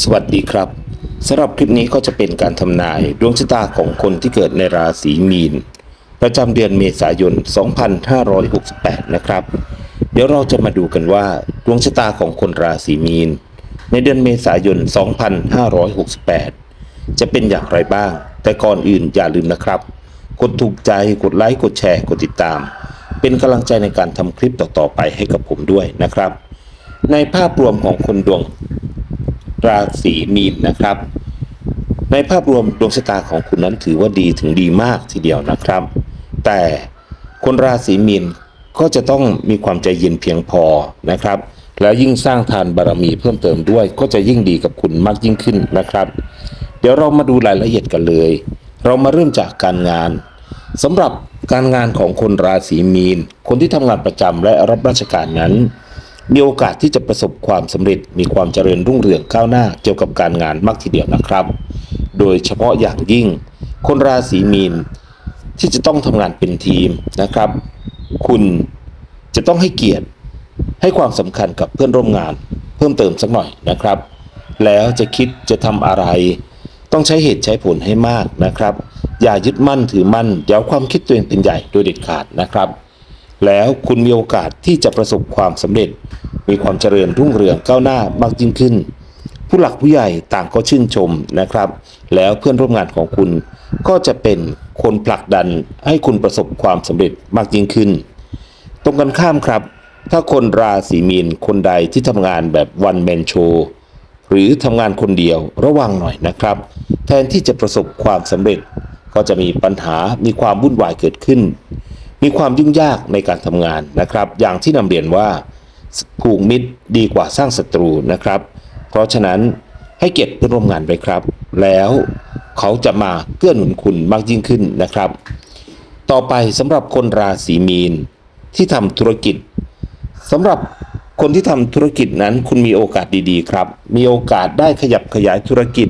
สวัสดีครับสำหรับคลิปนี้ก็จะเป็นการทำนายดวงชะตาของคนที่เกิดในราศีมีน ประจำเดือนเมษายน 2568 นะครับ เดี๋ยวเราจะมาดูกันว่าดวงชะตาของคนราศีมีน ในเดือนเมษายน 2568 จะเป็นอย่างไรบ้าง แต่ก่อนอื่นอย่าลืมนะครับ กดถูกใจกดไลค์กดแชร์กดติดตาม เป็นกำลังใจในการทำคลิปต่อๆไปให้กับผมด้วยนะครับ ในภาพรวมของคนดวง ราศีมีนนะครับ ในภาพรวมดวงชะตาของคุณนั้นถือว่าดีถึงดีมากทีเดียวนะครับ แต่คนราศีมีนก็จะต้องมีความใจเย็นเพียงพอนะครับ แล้วยิ่งสร้างทานบารมีเพิ่มเติมด้วย ก็จะยิ่งดีกับคุณมากยิ่งขึ้นนะครับ เดี๋ยวเรามาดูรายละเอียดกันเลย เรามาเริ่มจากการงานสำหรับการงานของคนราศีมีน คนที่ทำงานประจำและรับราชการนั้น มีโอกาสที่จะประสบความสำเร็จมีความเจริญรุ่งเรืองก้าวหน้าเกี่ยวกับการงานมากทีเดียวนะครับ โดยเฉพาะอย่างยิ่ง คนราศีมีนที่จะต้องทำงานเป็นทีมนะครับ คุณจะต้องให้เกียรติให้ความสำคัญกับเพื่อนร่วมงาน เพิ่มเติมสักหน่อยนะครับ แล้วจะคิดจะทำอะไร ต้องใช้เหตุใช้ผลให้มากนะครับ อย่ายึดมั่นถือมั่นอย่าความคิดตัวเองเป็นใหญ่โดยเด็ดขาดนะครับ แล้วคุณมีโอกาสที่จะประสบความสำเร็จ มีความเจริญรุ่งเรืองก้าวหน้ามากยิ่งขึ้น ผู้หลักผู้ใหญ่ต่างก็ชื่นชมนะครับ แล้วเพื่อนร่วมงานของคุณ ก็จะเป็นคนผลักดันให้คุณประสบความสำเร็จมากยิ่งขึ้น ตรงกันข้ามครับ ถ้าคนราศีมีนคนใดที่ทำงานแบบวันแมนโชหรือทำงานคนเดียวระวังหน่อยนะครับ แทนที่จะประสบความสำเร็จก็จะมีปัญหามีความวุ่นวายเกิดขึ้น มีความยุ่งยากในการทำงานนะครับ อย่างที่นำเรียนว่าผูกมิตรดีกว่าสร้างศัตรูนะครับ เพราะฉะนั้นให้เก็บเพื่อนร่วมงานไว้ครับ แล้วเขาจะมาเกื้อหนุนคุณมากยิ่งขึ้นนะครับ ต่อไปสำหรับคนราศีมีนที่ทำธุรกิจสำหรับคนที่ทำธุรกิจนั้นคุณมีโอกาสดีๆ ครับ มีโอกาสได้ขยับขยายธุรกิจ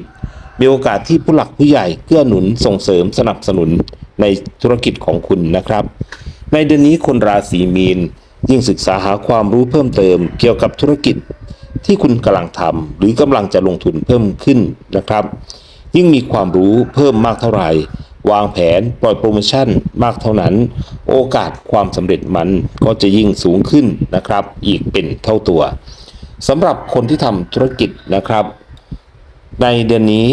มีโอกาสที่ผู้หลักผู้ใหญ่เกื้อหนุนส่งเสริมสนับสนุนในธุรกิจของคุณนะครับ ในเดือนนี้คนราศีมีน ยิ่งศึกษาหาความรู้เพิ่มเติมเกี่ยวกับธุรกิจที่คุณกำลังทำหรือกำลังจะลงทุนเพิ่มขึ้นนะครับ ยิ่งมีความรู้เพิ่มมากเท่าไหร่ วางแผนปล่อยโปรโมชั่นมากเท่านั้น โอกาสความสำเร็จมันก็จะยิ่งสูงขึ้นนะครับ อีกเป็นเท่าตัวสำหรับคนที่ทำธุรกิจนะครับ ในเดือนนี้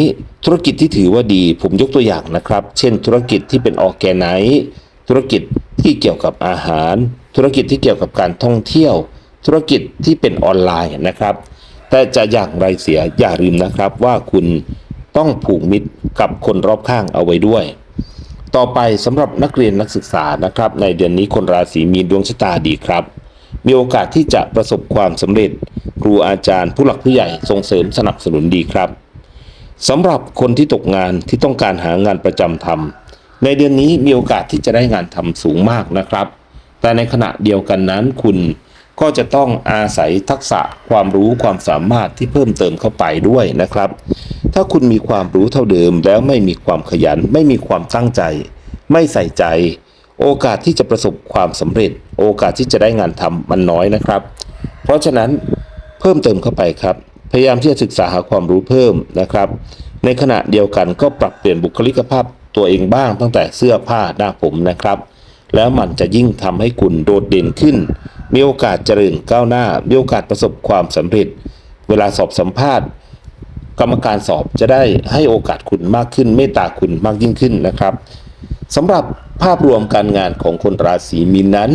ธุรกิจที่ถือว่าดีผมยกตัวอย่างนะครับ เช่น ธุรกิจที่เป็นออแกไนธุรกิจ ที่เกี่ยวกับอาหาร ธุรกิจที่เกี่ยวกับการท่องเที่ยว ธุรกิจที่เป็นออนไลน์นะครับ แต่จะอย่างไรเสียอย่าลืมนะครับว่าคุณต้องผูกมิตรกับคนรอบข้างเอาไว้ด้วย ต่อไปสำหรับนักเรียนนักศึกษานะครับ ในเดือนนี้คนราศีมีนดวงชะตาดีครับ มีโอกาสที่จะประสบความสำเร็จ ครูอาจารย์ ผู้หลักผู้ใหญ่ส่งเสริมสนับสนุนดีครับสำหรับคนที่ตกงานที่ต้องการหางานประจำทำ ในเดือนนี้มีโอกาสที่จะได้งานทำสูงมากนะครับ แต่ในขณะเดียวกันนั้นคุณก็จะต้องอาศัยทักษะความรู้ความสามารถที่เพิ่มเติมเข้าไปด้วยนะครับ ถ้าคุณมีความรู้เท่าเดิมแล้วไม่มีความขยัน ไม่มีความตั้งใจ ไม่ใส่ใจ โอกาสที่จะประสบความสำเร็จ โอกาสที่จะได้งานทำมันน้อยนะครับ เพราะฉะนั้นเพิ่มเติมเข้าไปครับ พยายามที่จะศึกษาหาความรู้เพิ่มนะครับ ในขณะเดียวกันก็ปรับเปลี่ยนบุคลิกภาพ ตัวเองบ้างตั้งแต่เสื้อผ้าหน้าผมนะครับ แล้วมันจะยิ่งทำให้คุณโดดเด่นขึ้น มีโอกาสเจริญก้าวหน้า มีโอกาสประสบความสำเร็จ เวลาสอบสัมภาษณ์ กรรมการสอบจะได้ให้โอกาสคุณมากขึ้นเมตตาคุณมากยิ่งขึ้นนะครับสำหรับภาพรวมการงานของคนราศีมีนนั้น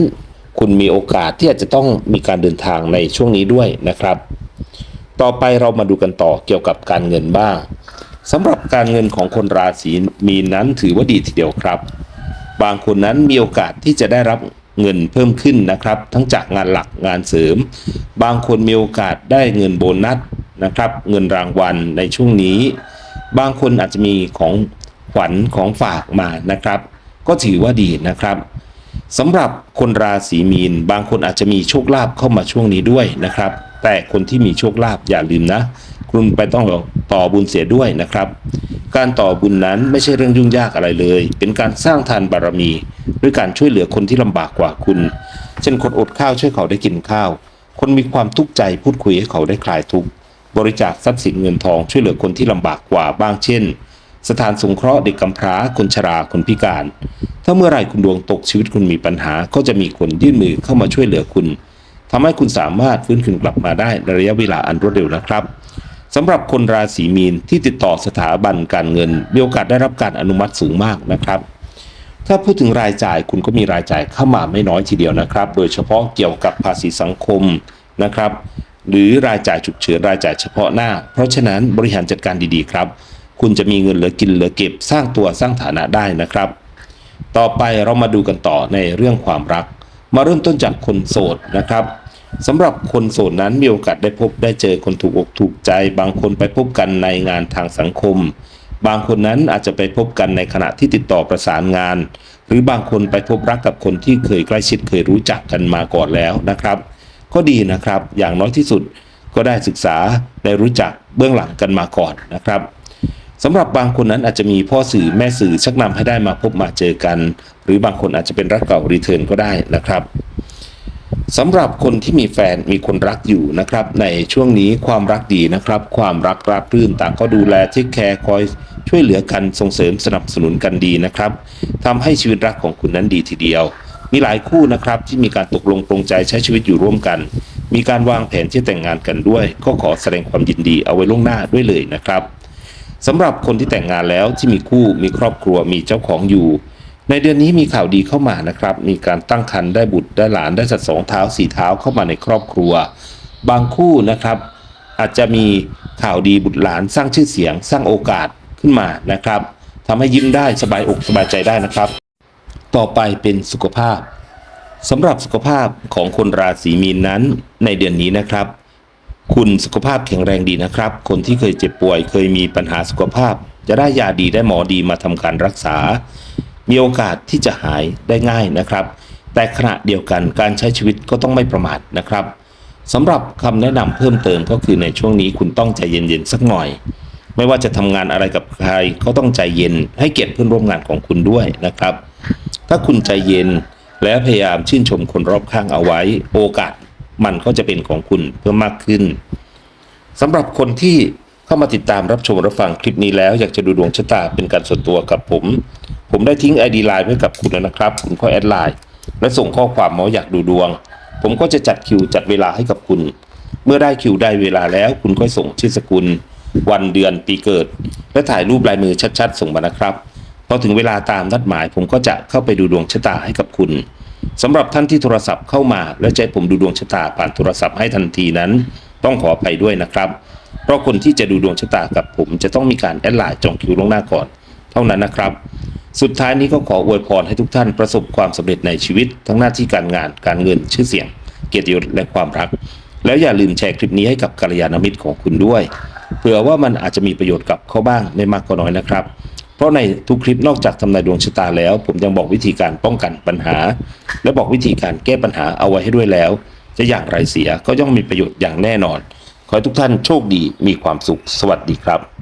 คุณมีโอกาสที่อาจจะต้องมีการเดินทางในช่วงนี้ด้วยนะครับ ต่อไปเรามาดูกันต่อเกี่ยวกับการเงินบ้าง สำหรับการเงินของคนราศีมีนนั้นถือว่าดีทีเดียวครับ บางคนนั้นมีโอกาสที่จะได้รับเงินเพิ่มขึ้นนะครับ ทั้งจากงานหลักงานเสริม บางคนมีโอกาสได้เงินโบนัสนะครับ เงินรางวัลในช่วงนี้ บางคนอาจจะมีของขวัญของฝากมานะครับ ก็ถือว่าดีนะครับสำหรับคนราศีมีน บางคนอาจจะมีโชคลาภเข้ามาช่วงนี้ด้วยนะครับ แต่คนที่มีโชคลาภอย่าลืมนะ คุณไปต้องต่อบุญเสียด้วยนะครับ การต่อบุญนั้นไม่ใช่เรื่องยุ่งยากอะไรเลย เป็นการสร้างทานบารมี ด้วยการช่วยเหลือคนที่ลำบากกว่าคุณ เช่นคนอดข้าวช่วยเขาได้กินข้าว คนมีความทุกข์ใจพูดคุยให้เขาได้คลายทุกข์บริจาคทรัพย์สินเงินทองช่วยเหลือคนที่ลำบากกว่าบ้างเช่น สถานสงเคราะห์เด็กกำพร้าคนชราคนพิการ ถ้าเมื่อไหร่คุณดวงตกชีวิตคุณมีปัญหา ก็จะมีคนยื่นมือเข้ามาช่วยเหลือคุณทำให้คุณสามารถฟื้นคืนกลับมาได้ในระยะเวลาอันรวดเร็วนะครับ สำหรับคนราศีมีนที่ติดต่อสถาบันการเงิน มีโอกาสได้รับการอนุมัติสูงมากนะครับ ถ้าพูดถึงรายจ่ายคุณก็มีรายจ่ายเข้ามาไม่น้อยทีเดียวนะครับ โดยเฉพาะเกี่ยวกับภาษีสังคมนะครับ หรือรายจ่ายฉุกเฉินรายจ่ายเฉพาะหน้า เพราะฉะนั้นบริหารจัดการดีๆครับ คุณจะมีเงินเหลือกินเหลือเก็บสร้างตัวสร้างฐานะได้นะครับ ต่อไปเรามาดูกันต่อในเรื่องความรัก มาเริ่มต้นจากคนโสดนะครับ สำหรับคนโสดนั้นมีโอกาสได้พบได้เจอคนถูกอกถูกใจ บางคนไปพบกันในงานทางสังคม บางคนนั้นอาจจะไปพบกันในขณะที่ติดต่อประสานงาน หรือบางคนไปพบรักกับคนที่เคยใกล้ชิดเคยรู้จักกันมาก่อนแล้วนะครับ ก็ดีนะครับอย่างน้อยที่สุดก็ได้ศึกษาได้รู้จักเบื้องหลังกันมาก่อนนะครับสำหรับบางคนนั้นอาจจะมีพ่อสื่อแม่สื่อชักนำให้ได้มาพบมาเจอกัน หรือบางคนอาจจะเป็นรักเก่ารีเทิร์นก็ได้นะครับ สำหรับคนที่มีแฟนมีคนรักอยู่นะครับ ในช่วงนี้ความรักดีนะครับ ความรักราบรื่นต่างก็ดูแลเทคแคร์คอยช่วยเหลือกันส่งเสริมสนับสนุนกันดีนะครับทำให้ชีวิตรักของคุณนั้นดีทีเดียว มีหลายคู่นะครับที่มีการตกลงปรงใจใช้ชีวิตอยู่ร่วมกัน มีการวางแผนที่แต่งงานกันด้วย ก็ขอแสดงความยินดีเอาไว้ล่วงหน้าด้วยเลยนะครับสำหรับคนที่แต่งงานแล้วที่มีคู่มีครอบครัวมีเจ้าของอยู่ ในเดือนนี้มีข่าวดีเข้ามานะครับ มีการตั้งครรภ์ได้บุตรได้หลานได้สัตว์สองเท้าสี่เท้าเข้ามาในครอบครัว บางคู่นะครับ อาจจะมีข่าวดีบุตรหลานสร้างชื่อเสียง สร้างโอกาสขึ้นมานะครับทำให้ยิ้มได้สบายอกสบายใจได้นะครับ ต่อไปเป็นสุขภาพสำหรับสุขภาพของคนราศีมีนนั้นในเดือนนี้นะครับ คุณสุขภาพแข็งแรงดีนะครับ คนที่เคยเจ็บป่วยเคยมีปัญหาสุขภาพ จะได้ยาดีได้หมอดีมาทำการรักษา มีโอกาสที่จะหายได้ง่ายนะครับ แต่ขณะเดียวกันการใช้ชีวิตก็ต้องไม่ประมาทนะครับสำหรับคำแนะนำเพิ่มเติมก็คือในช่วงนี้คุณต้องใจเย็นๆสักหน่อย ไม่ว่าจะทำงานอะไรกับใครก็ต้องใจเย็นให้เกียรติเพื่อนร่วมงานของคุณด้วยนะครับ ถ้าคุณใจเย็นและพยายามชื่นชมคนรอบข้างเอาไว้ โอกาสมันก็จะเป็นของคุณเพิ่มมากขึ้นสำหรับคนที่เข้ามาติดตามรับชมรับฟังคลิปนี้แล้ว อยากจะดูดวงชะตาเป็นการส่วนตัวกับผม ผมได้ทิ้ง ID ไลน์ไว้กับคุณแล้วนะครับ คุณก็แอดไลน์และส่งข้อความมาอยากดูดวง ผมก็จะจัดคิวจัดเวลาให้กับคุณ เมื่อได้คิวได้เวลาแล้ว คุณก็ส่งชื่อสกุล วันเดือนปีเกิด และถ่ายรูปลายมือชัดๆ ส่งมานะครับพอถึงเวลาตามนัดหมาย ผมก็จะเข้าไปดูดวงชะตาให้กับคุณสำหรับท่านที่โทรศัพท์เข้ามา และจะให้ผมดูดวงชะตาผ่านโทรศัพท์ให้ทันทีนั้น ต้องขออภัยด้วยนะครับ เพราะคนที่จะดูดวงชะตากับผมจะต้องมีการแอดไลน์จองคิวล่วงหน้าก่อน เท่านั้นนะครับ สุดท้ายนี้ก็ขออวยพรให้ทุกท่านประสบความสำเร็จในชีวิต ทั้งหน้าที่การงานการเงินชื่อเสียง เกียรติยศและความรัก แล้วอย่าลืมแชร์คลิปนี้ให้กับกัลยาณมิตรของคุณด้วยเผื่อว่ามันอาจจะมีประโยชน์กับเขาบ้างไม่มากก็น้อยนะครับ เพราะในทุกคลิปนอกจากทำนายดวงชะตาแล้ว ผมยังบอกวิธีการป้องกันปัญหา และบอกวิธีการแก้ปัญหาเอาไว้ให้ด้วยแล้ว จะอย่างไรเสียก็ย่อมมีประโยชน์อย่างแน่นอน ขอให้ทุกท่านโชคดีมีความสุขสวัสดีครับ